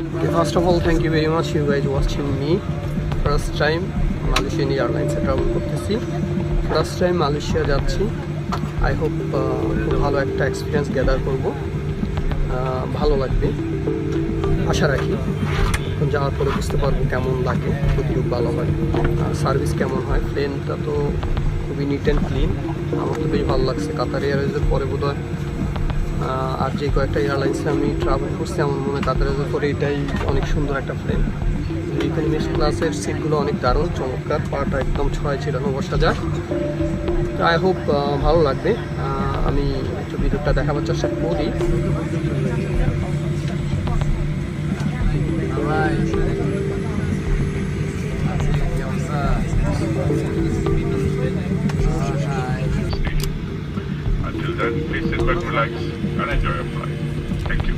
Okay, first of all, thank you very much you guys watching me. First time Malaysian এয়ারলাইন্সে travel করতেছি। First time Malaysia যাচ্ছি। I hope খুব ভালো একটা experience gather করব। ভালো লাগবে। আশা রাখি। যাওয়ার পরে বুঝতে পারব কেমন লাগে কতটুকু ভালো হয়। সার্ভিস কেমন হয়। প্লেনটা তো খুবই নিট অ্যান্ড ক্লিন আমার তো বেশ ভালো লাগছে। কাতার এয়ারওয়েজের পরে বোধ আর যে কয়েকটা এয়ারলাইন্সে আমি ট্রাভেল করছি আমার মনে হয় কাতারের পরে এটাই অনেক সুন্দর একটা প্লেন ইকোনমিক্স ক্লাসের সিটগুলো অনেক দারুণ, চমৎকার, পাটা একদম ছয় ছিটানো বসা যায় আই হোপ ভালো লাগবে। আমি একটু ভিডিওটা দেখাবার চেষ্টা করি। Until then, please sit back, relax, and enjoy your flight. Thank you.